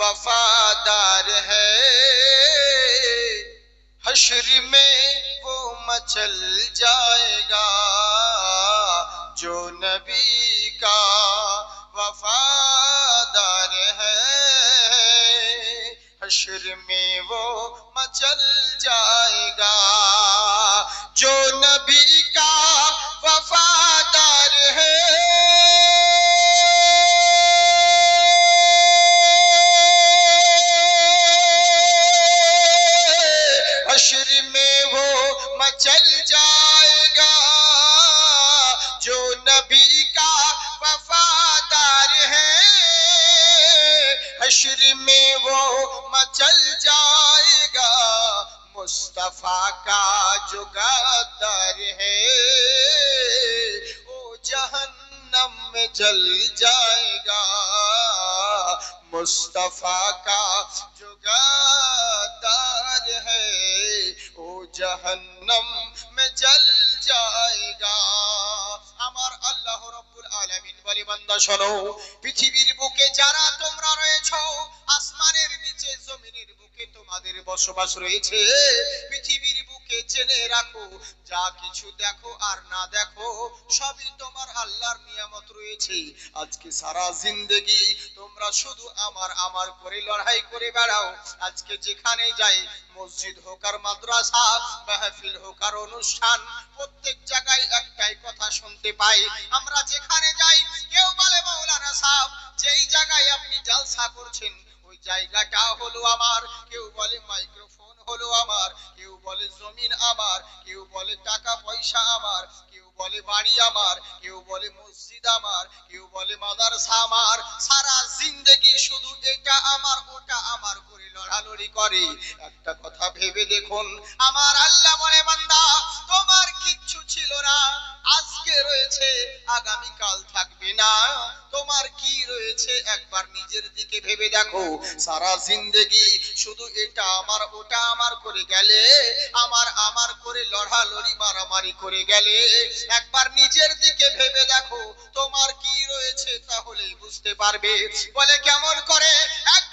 وفادار ہے۔ حشر میں وہ مچل جائے گا۔ جو نبی کا وفادار ہے۔ حشر میں وہ مچل جائے گا۔ جو نبی وہ مچل جائے گا۔ مصطفیٰ کا جگہ ہے۔ وہ جہنم میں جل جائے گا۔ مصطفیٰ کا جو در ہے۔ وہ جہنم میں جل جائے گا۔ বান্দা শোনো পৃথিবীর বুকে যারা তোমরা রয়েছো আসমানের নিচে জমিনের বুকে তোমাদের বসবাস রয়েছে। জেনে রাখো, যা কিছু দেখো আর না দেখো, সবই তোমার আল্লাহর নিয়ামত রয়েছে। আজকে সারা জিন্দেগি তোমরা শুধু আমার আমার করে লড়াই করে বেড়াও। আজকে যেখানে যাই, মসজিদ হোক আর মাদ্রাসা, মাহফিল হোক আর অনুষ্ঠান, প্রত্যেক জায়গায় একটাই কথা শুনতে পাই। আমরা যেখানে যাই, কেউ বলে, মৌলানা সাহেব, যেই জায়গায় আপনি জালসা করছেন, ওই জায়গাটা হলো আমার। কেউ বলে, মাইক্রোফোন হলো আমার, কেউ বলে জমিন আমার, কেউ বলে টাকা পয়সা আমার, কেউ বলে বাড়ি আমার, কেউ বলে মসজিদ আমার, কেউ বলে মাদারসা আমার। সারা জিন্দেগি শুধু এটা আমার, ওটা আমার করে লড়ালড়ি করে। একটা কথা ভেবে দেখুন, আমার আল্লাহ বলে, বান্দা, তোমার কিচ্ছু ছিল না। আজকে রয়েছে আগামী কাল থাকবে না। তোমার কি রয়েছে? একবার নিজের দিকে ভেবে দেখো। সারা জিন্দেগি শুধু এটা আমার, ওটা আমার করে গেলে, আমার আমার করে লড়ালড়ি, মারামারি করে গেলে। একবার নিজের দিকে ভেবে দেখো, তোমার কি রয়েছে তাহলে বুঝতে পারবে। বলে কেমন করে?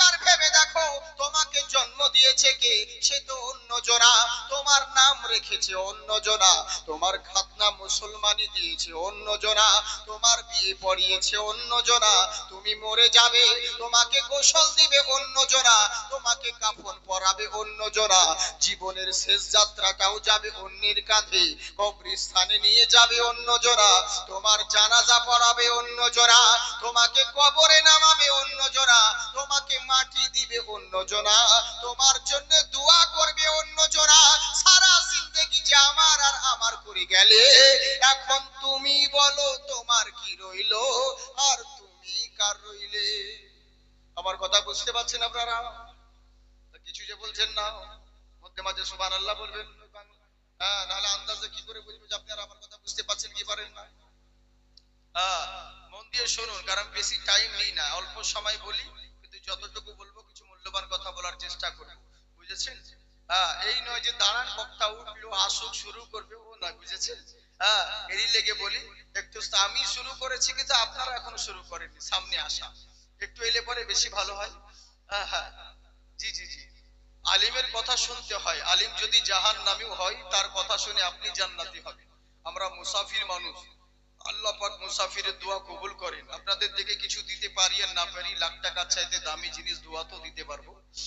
একবার ভেবে দেখো, তোমাকে জন্ম দিয়েছে কে? সে তো অন্য জনা তোমার নাম রেখেছে অন্য জনা তোমার খাতনা মুসলমানি দিয়েছে অন্য জনা তোমার বিয়ে পড়িয়েছে অন্য জনা তুমি মরে যাবে, তোমাকে গোসল দিবে অন্য জনা তোমাকে কাফন পরাবে অন্য জনা জীবনের শেষ যাত্রাটাও যাবে অন্যের কাঁধে। কবরস্থানে নিয়ে যাবে অন্য জনা তোমার জানাজা পড়াবে অন্য জনা তোমাকে কবরে নামাবে অন্য জনা তোমাকে মাটি দিবে অন্য জনা। তোমার জন্য দোয়া করবে অন্য জনা। সারা জিন্দেগি যে আমার আর আমার করে গেলে এখন তুমি বলো তোমার কি রইল আর তুমি কার রইলে? আমার কথা বুঝতে পারছেন আপনারা? কিছু যে বলছেন না। মধ্যে মাঝে সুবান আল্লাহ বলবেন। হ্যাঁ নাহলে আন্দাজে কি করে বুঝব যে আপনারা আমার কথা বুঝতে পারছেন কি পারেন না? হ্যাঁ, মন দিয়ে শুনুন কারণ বেশি টাইম নেই না অল্প সময় বলি। যতটুকু বলব কিছু মূল্যবান কথা বলার চেষ্টা করব। বুঝেছেন? হ্যাঁ এই নয় যে দাঁড়ান, বক্তা উঠল, আসুক, শুরু করবে, ও নয় বুঝেছেন? হ্যাঁ লেগে বলি, একটু আমি শুরু করেছি কিন্তু আপনারা এখনও শুরু করেননি, সামনে আসা। একটু এলে পরে বেশি ভালো হয়। হ্যাঁ হ্যাঁ। জি জি জি। আলিমের কথা শুনতে হয়। আলিম যদি জাহান নামেও হয়, তার কথা শুনে আপনি জান্নাতি হবেন। আমরা মুসাফির মানুষ। আল্লাহ পাক মুসাফিরের দোয়া কবুল করেন। আপনাদের থেকে কিছু দিতে পারি আর না পারি লাখ টাকা চাইতে দামি জিনিস দোয়া তো দিতে পারব।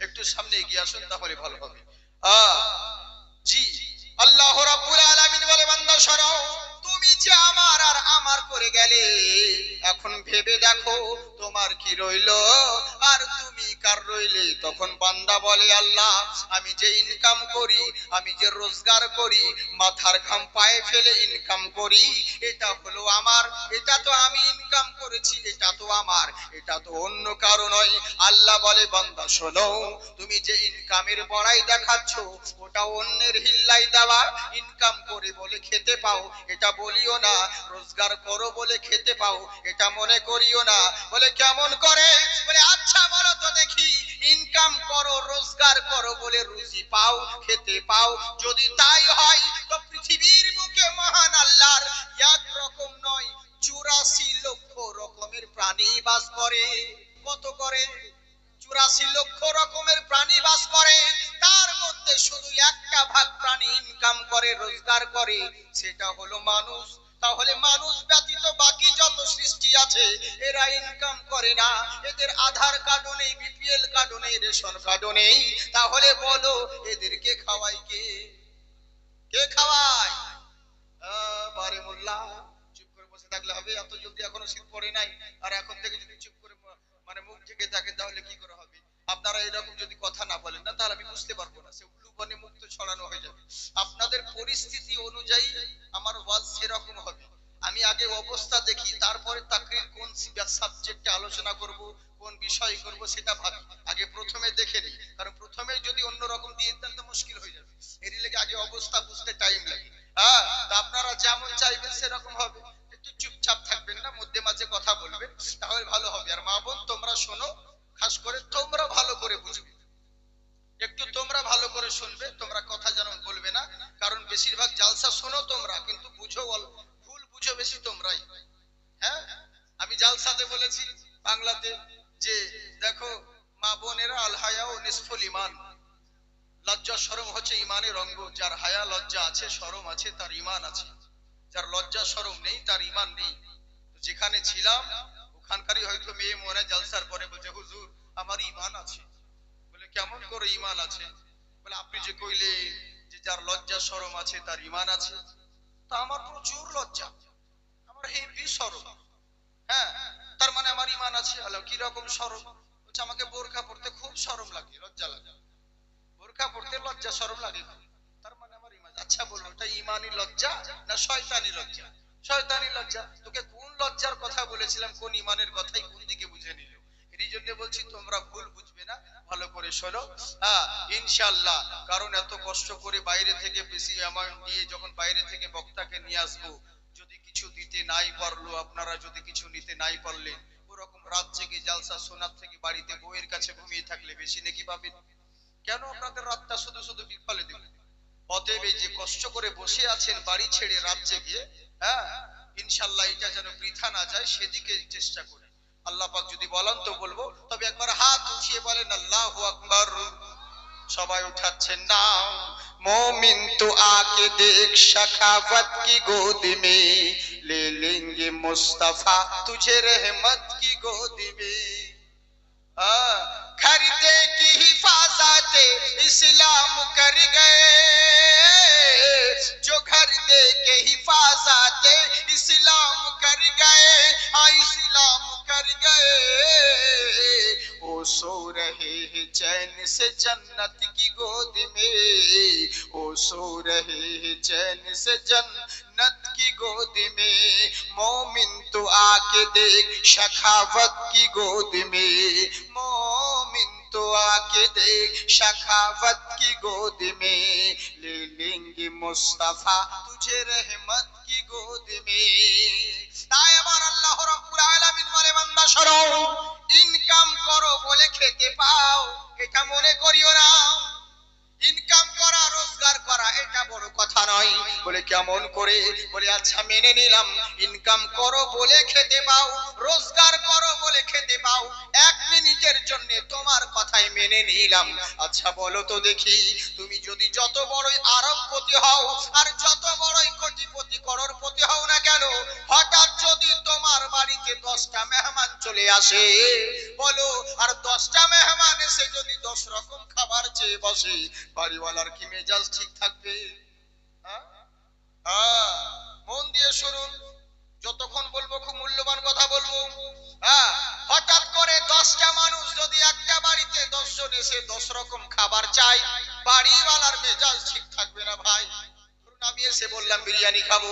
একটু সামনে এগিয়ে আসুন তাহলে ভালো হবে। আহ, জি। আল্লাহ রাব্বুল আলামিন বলে বান্দা শোনো তুমি যে আমার আর আমার করে গেলে, এখন ভেবে দেখো তোমার কি রইল। আর তুমি কার রইলে? তখন বান্দা বলে, আল্লাহ, আমি যে ইনকাম করি, আমি যে রোজগার করি, মাথার ঘাম পায়ে ফেলে ইনকাম করি, এটা হলো আমার, এটা তো আমি ইনকাম করেছি, এটা তো আমার, এটা তো অন্য কারও নয়। আল্লাহ বলে, বান্দা, শোনো, তুমি যে ইনকামের বড়াই দেখাচ্ছ, ওটা অন্যের হিল্লাই দেওয়া ইনকাম করে বলে খেতে পাও, এটা বলিও না, রোজগার করো বলে খেতে পাও, এটা মনে করিও না। বলে, কেমন করে? বলে আচ্ছা বলো তো দেখি ইনকাম করো, রোজগার করো বলে রুজি পাও, খেতে পাও। যদি তাই হয়, তো পৃথিবীর বুকে মহান আল্লাহর এক রকম নয়, চুরাশি লক্ষ রকমের প্রাণী বাস করে। কত করে? চুরাশি লক্ষ রকমের প্রাণী বাস করে। তার মধ্যে শুধু একটা ভাগ প্রাণী ইনকাম করে রোজগার করে সেটা হলো মানুষ। তাহলে মানুষ ব্যতীত বাকি যত সৃষ্টি আছে এরা ইনকাম করে না। এদের আধার কার্ডও নেই বিপিএল কার্ডও নেই রেশন কার্ডও নেই। তাহলে বলো এদেরকে খাওয়াই কে? কে খাওয়ায়? আহ, বারে মোল্লা চুপ করে বসে থাকলে হবে। এত জলদি এখনও শীত পড়ে নাই। আর এখন থেকে যদি চুপ করে মানে থাকেন, তাহলে কি করে হবে? আপনারা এরকম যদি কথা না বলেন, না, তাহলে আমি বুঝতে পারব না। সে উল্লু বনে মুক্ত ছড়ানো হয়ে যাবে। আপনাদের পরিস্থিতি অনুযায়ী আমার ওয়াজ সেরকম হবে। আমি আগে অবস্থা দেখি, তারপরে তাকরির কোন সাবজেক্টে আলোচনা করব, কোন বিষয় করব, সেটা ভাবি। আগে প্রথমে দেখে নিই। কারণ প্রথমে যদি অন্য রকম দিয়ে দেন, তো মুশকিল হয়ে যাবে। এরই লেগে আগে অবস্থা বুঝতে টাইম লাগে। হ্যাঁ আপনারা যেমন চাইবেন, সেরকম হবে। একটু চুপচাপ থাকবেন না, মধ্যে মাঝে কথা বলবেন, তাহলে ভালো হবে। আর মা বোন, তোমরা শোনো, খাস করে তোমরা ভালো করে বুঝবে। একটু তোমরা ভালো করে শুনবে, তোমরা কথা যেন বলবে না। কারণ বেশিরভাগ জালসা শোনো তোমরা, কিন্তু বুঝো ভুল বুঝো বেশি তোমরাই। হ্যাঁ? আমি জালসাতে বলেছি বাংলাতে যে, দেখো, মা বোনেরা আল হায়া ও নিসফুল ইমান লজ্জা, শরম হচ্ছে ইমানের অঙ্গ। যার হায়া, লজ্জা আছে, শরম আছে, তার ইমান আছে। যার লজ্জা শরম নেই, তার ইমান নেই। যেখানে ছিলাম, ওখানকারই হয়তো মেয়ে মনে জালসার পরে বলছে, হুজুর, আমার ইমান আছে। বলে, কেমন করে ইমান আছে? বলে, আপনি যে কইলে যে যার লজ্জা শরম আছে, তার ইমান আছে, তা আমার প্রচুর লজ্জা। আমার হেভি শরম হ্যাঁ তার মানে আমার ইমান আছে। আলো কি রকম শরম বলছে, আমাকে বোরখা পড়তে খুব সরম লাগে, লজ্জা লাগে। বোরখা পড়তে লজ্জা শরম লাগে খুব। তার মানে আমার ইমান আচ্ছা বলুন, ওটা ইমানি লজ্জা না শয়তানি লজ্জা? শয়তানি লজ্জা। তোকে কোন লজ্জার কথা বলেছিলাম? কোন ইমানের কথাই কোন দিকে বুঝে নিল? এই জন্য বলছি, তোমরা ভুল বুঝবে না, ভালো করে শোনো। হ্যাঁ ইনশাআল্লাহ, কারণ এত কষ্ট করে বাইরে থেকে বেশি অ্যামাউন্ট দিয়ে যখন বাইরে থেকে বক্তাকে নিয়ে আসব, যদি কিছু দিতে নাই পারল, আপনারা যদি কিছু নিতে নাই পারলেন, ওরকম রাত জেগে জালসা সোনার থেকে বাড়িতে বউয়ের কাছে ঘুমিয়ে থাকলে বেশি নাকি পাবেন? কেন আপনাদের রাতটা শুধু শুধু বিফলে দেবেন অতএব এই যে কষ্ট করে বসে আছেন বাড়ি ছেড়ে রাত জেগে হ্যাঁ ইনশাল্লাহ এটা যেন বৃথা না যায় সেদিকে চেষ্টা করে আল্লাহ পাক যদি বলেন তো বলবো তবে একবার হাত উঠিয়ে বলেন আল্লাহু আকবার সবাই উঠাচ্ছেন না मोमिन तो आके देख शखावत की गोद में ले लेंगे मुस्तफा तुझे रहमत की गोद में ہاں، خریدے کی حفاظت اسلام کر گئے۔ جو گھر دے کے حفاظت اسلام کر گئے ہاں اسلام کر گئے وہ سو رہے ہیں چین سے جنت کی گود میں وہ سو رہے ہیں چین سے جنت کی گود میں مومن تو آ کے دیکھ شکاوت کی گود میں مومن تو آ کے دیکھ شکاوت کی گود میں لے لیں گے مصطفیٰ تجھے رحمت کی گود میں কেমন করে? বলে আচ্ছা মেনে নিলাম। ইনকাম করো বলে খেতে পাও, রোজগার করো বলে খেতে পাও। এক মিনিটের জন্য তোমার কথাই মেনে নিলাম। আচ্ছা বলো তো দেখি, তুমি যদি যত বড়ই আরবপতি হও, আর যত বড়ই কোটিপতি করোড়পতি হও না কেন, হঠাৎ যদি তোমার বাড়িতে দশটা মেহমান চলে আসে, বলো, আর দশটা মেহমান এসে যদি দশ রকম খাবার চেয়ে বসে, বাড়িওয়ালার কি মেজাজ ঠিক থাকবে? হ্যাঁ, মন দিয়ে শুনুন। যতক্ষণ বলব খুব মূল্যবান কথা বলব। হ্যাঁ হঠাৎ করে দশটা মানুষ যদি একটা বাড়িতে দশ জন এসে দশ রকম খাবার চাই বাড়িওয়ালার মেজাজ ঠিক থাকবে না ভাই। আমি এসে বললাম বিরিয়ানি খাব।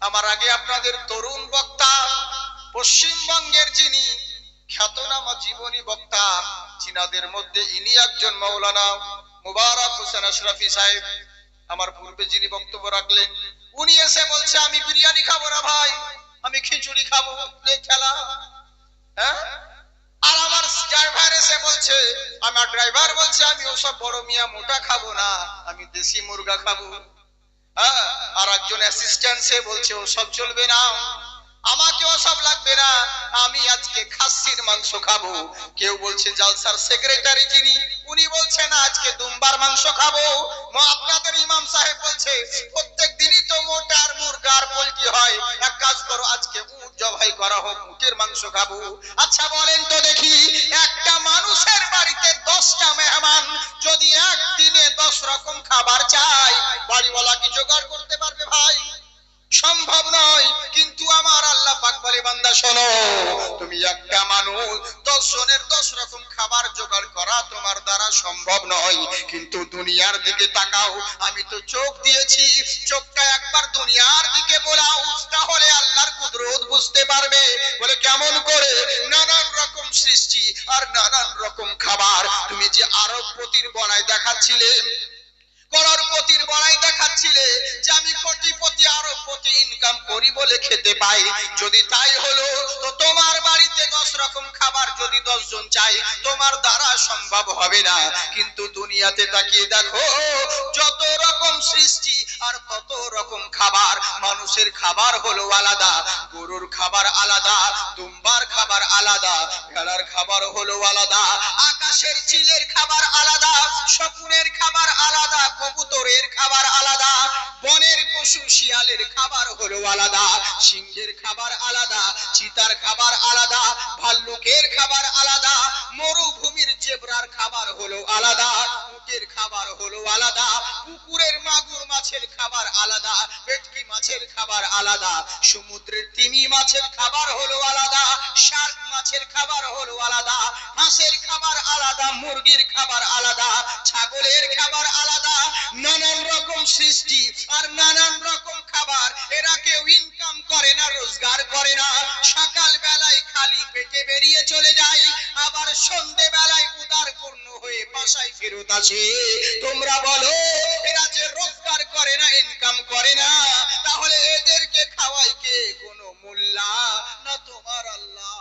আমার আগে আপনাদের তরুণ বক্তা পশ্চিমবঙ্গের যিনি খ্যাতনামা জীবনী বক্তা চীনাদের মধ্যে ইনি একজন মৌলানা মুবারক হোসেন আশরাফি সাহেব। আমার পূর্বে যিনি বক্তব্য রাখলেন উনি এসে বলছে, আমি বিরিয়ানি খাব না ভাই, আমি খিচুড়ি খাব খেলা। হ্যাঁ? আর আমার ড্রাইভার এসে বলছে, আমার ড্রাইভার বলছে, আমি ওসব বড় মিয়া মোটা খাব না, আমি দেশি মুরগা খাব। হ্যাঁ? আর একজন অ্যাসিস্ট্যান্ট সে বলছে, ওসব চলবে না। আমাকে সব লাগবে না। আমি আজকে খাসির মাংস খাব। কেউ বলছে জালসার সেক্রেটারি যিনি, উনি বলছেন আজকে দুম্বার মাংস খাব। আপনাদের ইমাম সাহেব বলছে প্রত্যেক দিনই তো মোটার মুরগার পোলট্রি হয়। এক কাজ করো, আজকে উট জবাই করা হোক, উটের মাংস খাব। আচ্ছা বলেন তো দেখি, একটা মানুষের বাড়িতে দশটা মেহমান যদি একদিনে দশ রকম খাবার চাই বাড়িওয়ালা কি জোগাড় করতে পারবে ভাই? শোনো, তুমি একটা মানুষ, দশ জনের দশ রকম খাবার জোগাড় করা তোমার দ্বারা সম্ভব নয়। কিন্তু দুনিয়ার দিকে তাকাও, আমি তো চোখ দিয়েছি, চোখটা একবার দুনিয়ার দিকে বোলাও, তাহলে আল্লাহর কুদরত বুঝতে পারবে, বলে কেমন করে? নানান রকম সৃষ্টি আর নানান রকম খাবার। তুমি যে আরবপতির বড়াই দেখাচ্ছিলে করোড়পতির বড়াই দেখাচ্ছিলে যে আমি কোটিপতি আরবপতি ইনকাম করি বলে খেতে পাই। যদি তাই হলো, তো তোমার বাড়িতে দশ রকম খাবার যদি দশজন চাই, তোমার দ্বারা সম্ভব হবে না। কিন্তু দুনিয়াতে তাকিয়ে দেখো, যত রকম আর তত রকম খাবার? মানুষের খাবার হলো আলাদা, গরুর খাবার আলাদা, দুম্বার খাবার আলাদা ভেড়ার খাবার হলো আলাদা, আকাশের চিলের খাবার আলাদা শকুনের খাবার আলাদা, কবুতরের খাবার আলাদা, বনের পশু শিয়ালের খাবার হলো আলাদা, সিংহের খাবার আলাদা, চিতার খাবার আলাদা, ভাল্লুকের খাবার আলাদা, মরুভূমির জেব্রার খাবার হলো আলাদা উটের খাবার হলো আলাদা, পুকুরের মাগুর মাছের খাবার আলাদা, ভেটকি মাছের খাবার আলাদা, সমুদ্রের তিমি মাছের খাবার হলো আলাদা শার্ক মাছের খাবার হলো আলাদা, হাঁসের খাবার আলাদা, মুরগির খাবার আলাদা, ছাগলের খাবার আলাদা, নানান রকম সৃষ্টি আর নানান রকম খাবার। এরা কেউ ইনকাম করে না, রোজগার করে না। সকাল বেলায় খালি পেটে বেরিয়ে চলে যায়, আবার সন্ধে বেলায় উদার পূর্ণ হয়ে বাসায় ফেরত আসে। তোমরা বলো, এরা যে রোজগার করে না ইনকাম করে না, তাহলে এদেরকে খাওয়াই কে? কোনো মোল্লা, না তোমার আল্লাহ।